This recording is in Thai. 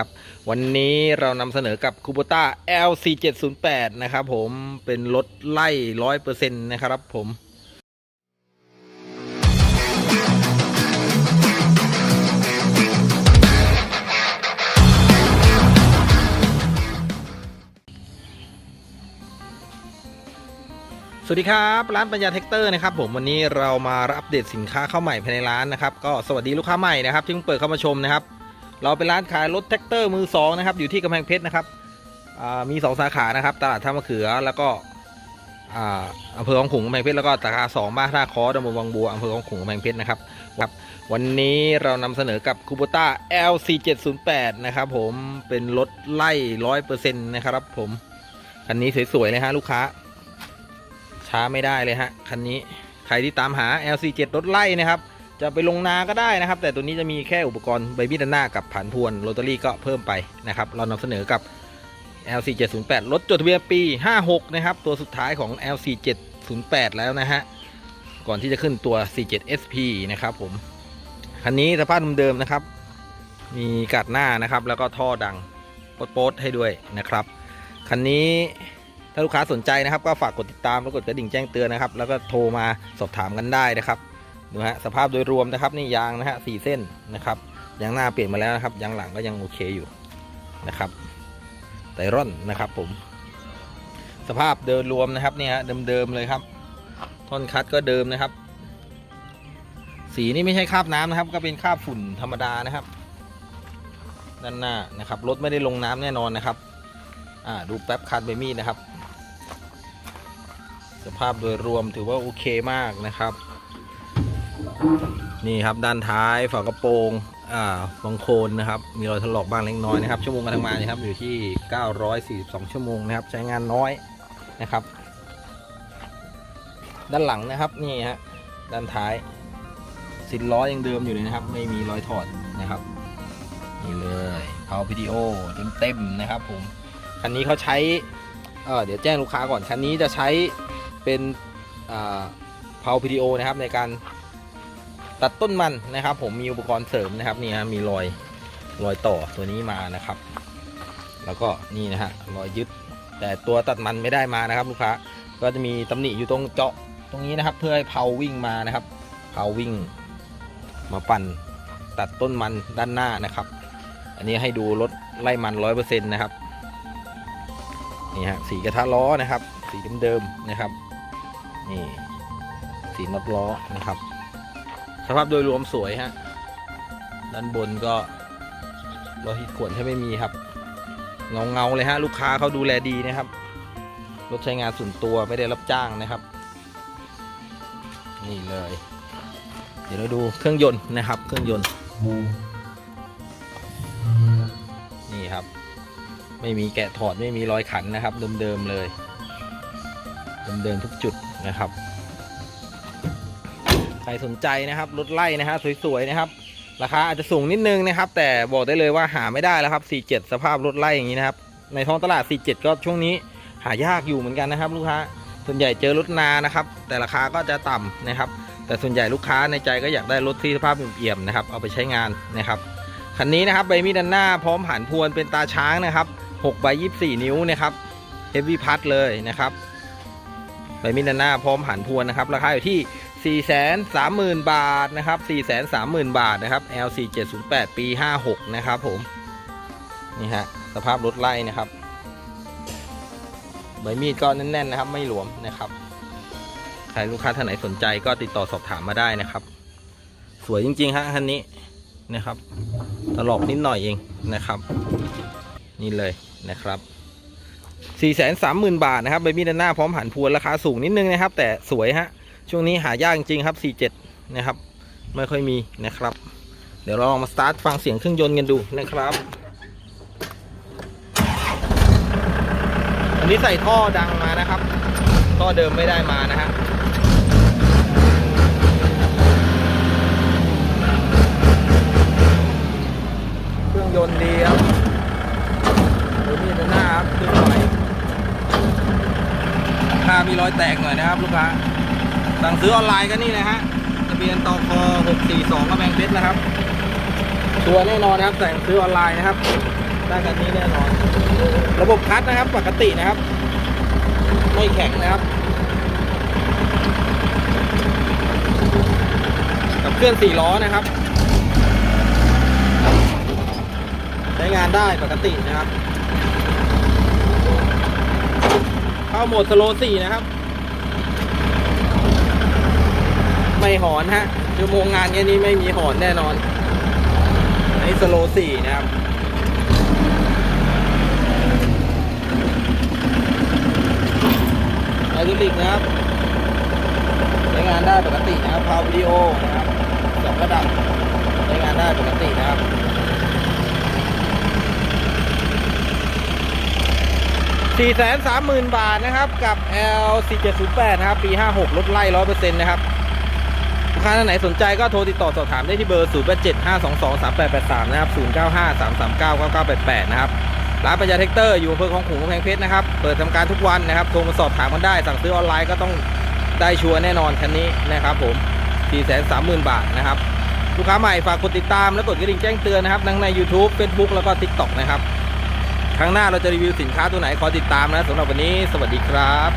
ครับวันนี้เรานำเสนอกับคูโบต้า LC708 นะครับผมเป็นรถไล่ร้อยเปอร์เซ็นต์นะครับผมสวัสดีครับ ร้านปัญญาเทคเตอร์นะครับผมวันนี้เรามาอัปเดตสินค้าเข้าใหม่ภายในร้านนะครับ ก็สวัสดีลูกค้าใหม่นะครับที่เพิ่งเปิดเข้ามาชมนะครับ เราเป็นร้านขายรถแท็กเตอร์มือสองนะครับอยู่ที่กำแพงเพชรนะครับมีสองสาขานะครับ ตลาดท่ามะเขือแล้วก็อำเภอของขุงกำแพงเพชรแล้วก็สาขาสองบ้านท่าคอตำบลวังบัวอำเภอของขุงกำแพงเพชรนะครับครับ วันนี้เรานำเสนอกับคูโบต้า LC708 นะครับผมเป็นรถไล่ร้อยเปอร์เซ็นต์นะครับผมคันนี้สวยๆเลยฮะลูกค้า ช้าไม่ได้เลยฮะคันนี้ใครที่ตามหา LC7 รถไล่นะครับ จะไปลงนาก็ได้นะครับ แต่ตัวนี้จะมีแค่อุปกรณ์ใบมีดหน้ากับผันพวนโรตารี่ก็เพิ่มไปนะครับ เรานำเสนอกับ LC708 รถจดทะเบียนปี 56 นะครับ ตัวสุดท้ายของ LC708 แล้วนะฮะ ก่อนที่จะขึ้นตัว 47SP นะครับผม คันนี้สภาพเดิมๆนะครับ มีกัดหน้านะครับ แล้วก็ท่อดังโป๊ดๆให้ด้วยนะครับ คันนี้ถ้าลูกค้าสนใจนะครับ ก็ฝากกดติดตามและกดกระดิ่งแจ้งเตือนนะครับ แล้วก็โทรมาสอบถามกันได้นะครับ ดูฮะสภาพโดยรวมนะครับนี่ยางนะฮะสี่เส้นนะครับยางหน้าเปลี่ยนมาแล้วนะครับยางหลังก็ยังโอเคอยู่นะครับไตร่อนนะครับผม สภาพโดยรวมนะครับเนี่ยฮะเดิมๆเลยครับท่อนคัดก็เดิมนะครับ สีนี่ไม่ใช่คราบน้ำนะครับ ก็เป็นคราบฝุ่นธรรมดานะครับ ด้านหน้านะครับรถไม่ได้ลงน้ำแน่นอนนะครับ อ่าดูแป๊บคันเบมี่นะครับ สภาพโดยรวมถือว่าโอเคมากนะครับ นี่ครับด้านท้ายฝากระโปรงอ่าบางโคนนะครับ มีรอยถลอกบ้างเล็กน้อยนะครับ ชั่วโมงการทำงานนะครับอยู่ที่ 942 ชั่วโมงนะครับ ใช้งานน้อยนะครับ ด้านหลังนะครับนี่ฮะด้านท้ายสินล้อยังเดิมอยู่เลยนะครับ ไม่มีรอยถอดนะครับนี่เลยเผาวิดีโอเต็มๆนะครับผมคันนี้เขาใช้เออเดี๋ยวแจ้งลูกค้าก่อนคันนี้จะใช้เป็นอ่าเผาวิดีโอนะครับในการ ตัดต้นมันนะครับ ผมมีอุปกรณ์เสริมนะครับนี่ฮะมีรอยรอยต่อตัวนี้มานะครับ แล้วก็นี่นะฮะรอยยึด แต่ตัวตัดมันไม่ได้มานะครับ ลูกค้าก็จะมีตำหนิอยู่ตรงเจาะตรงนี้นะครับ เพื่อให้เพาวิ่งมานะครับเพาวิ่งมาปั่นตัดต้นมันด้านหน้านะครับ อันนี้ให้ดูรถไล่มันร้อยเปอร์เซ็นต์นะครับนี่ฮะสีกระทะล้อนะครับ สีเดิมๆนะครับ นี่สีน็อตล้อนะครับ สภาพโดยรวมสวยฮะ ด้านบนก็รอยขีดข่วนแทบไม่มีครับ เงาเงาเลยฮะ ลูกค้าเขาดูแลดีนะครับ รถใช้งานส่วนตัวไม่ได้รับจ้างนะครับ นี่เลย เดี๋ยวเราดูเครื่องยนต์นะครับ เครื่องยนต์ นี่ครับ ไม่มีแกะถอดไม่มีรอยขันนะครับ เดิมๆเลย เดิมๆทุกจุดนะครับ ใครสนใจนะครับรถไล่นะฮะสวยๆนะครับ ราคาอาจจะสูงนิดนึงนะครับ แต่บอกได้เลยว่าหาไม่ได้แล้วครับ 47 สภาพรถไล่อย่างนี้นะครับ ในท้องตลาด 47 ก็ช่วงนี้หายากอยู่เหมือนกันนะครับ ลูกค้าส่วนใหญ่เจอรถนานะครับ แต่ราคาก็จะต่ำนะครับ แต่ส่วนใหญ่ลูกค้าในใจก็อยากได้รถที่สภาพเอี่ยมๆนะครับ เอาไปใช้งานนะครับคันนี้นะครับใบมีดด้านหน้าพร้อมผ่านพวนเป็นตาช้างนะครับ6ใบ24 นิ้วนะครับเฮฟวี่พัดเลยนะครับใบมีดด้านหน้าพร้อมผ่านพวนนะครับ ราคาอยู่ที่ 430,000 บาทนะครับ 430,000 บาทนะครับ LC 708 ปี 56 นะครับผม นี่ฮะ สภาพรถไล่นะครับ ใบมีดก็แน่นๆนะครับ ไม่หลวมนะครับ ใครลูกค้าท่านไหนสนใจก็ติดต่อสอบถามมาได้นะครับ สวยจริงๆฮะคันนี้นะครับ ตลอกนิดหน่อยเองนะครับ นี่เลยนะครับ430,000 บาทนะครับใบมีดด้านหน้าพร้อมหันพวนราคาสูงนิดนึงนะครับ แต่สวยฮะ ช่วงนี้หายากจริงครับ 47 นะครับ ไม่ค่อยมีนะครับ เดี๋ยวเราลองมาสตาร์ทฟังเสียงเครื่องยนต์กันดูนะครับ อันนี้ใส่ท่อดังมานะครับ ท่อเดิมไม่ได้มานะฮะเครื่องยนต์ดีครับดูนี่ด้านหน้าครับขึ้นหน่อยค่ามีรอยแตกหน่อยนะครับลูกค้า สั่งซื้อออนไลน์ก็นี่เลยฮะทะเบียนตค642กำแพงเพชรนะครับตัวแน่นอนนะครับสั่งซื้อออนไลน์นะครับ ได้คันนี้แน่นอน ระบบคลัตช์นะครับปกตินะครับ ไม่แข็งนะครับ กับเคลื่อนสี่ล้อนะครับใช้งานได้ปกตินะครับ เข้าโหมดสโลสี่นะครับ ไม่หอนฮะชั่วโมงงานแค่นี้ไม่มีหอนแน่นอนในสโลสี่นะครับไฮดรอลิกนะครับใช้งานได้ปกตินะครับพาววิดีโอนะครับสองระดับใช้งานได้ปกตินะครับสี่แสนสามหมื่นบาทนะครับ กับ L 4 7 0 8 นะครับ ปี 56ลดไล่ร้อยเปอร์เซ็นต์นะครับ ค้าท่านไหนสนใจก็โทรติดต่อสอบถามได้ที่เบอร์ 0 8 7 5 2 2 3 8 8 3 นะครับ 0 9 5 3 3 9 9 9 8 8 นะครับ ร้านปัญญาเทคเตอร์อยู่อำเภอคลองขุงกำแพงเพชรนะครับ เปิดทำการทุกวันนะครับ โทรมาสอบถามกันได้ สั่งซื้อออนไลน์ก็ต้องได้ชัวร์แน่นอนคันนี้นะครับผม 430,000 บาทนะครับ ลูกค้าใหม่ฝากกดติดตามและกดกระดิ่งแจ้งเตือนนะครับ ทั้งใน YouTube Facebook แล้วก็ TikTok นะครับ ครั้งหน้าเราจะรีวิวสินค้าตัวไหนขอติดตามนะสำหรับวันนี้ สวัสดีครับ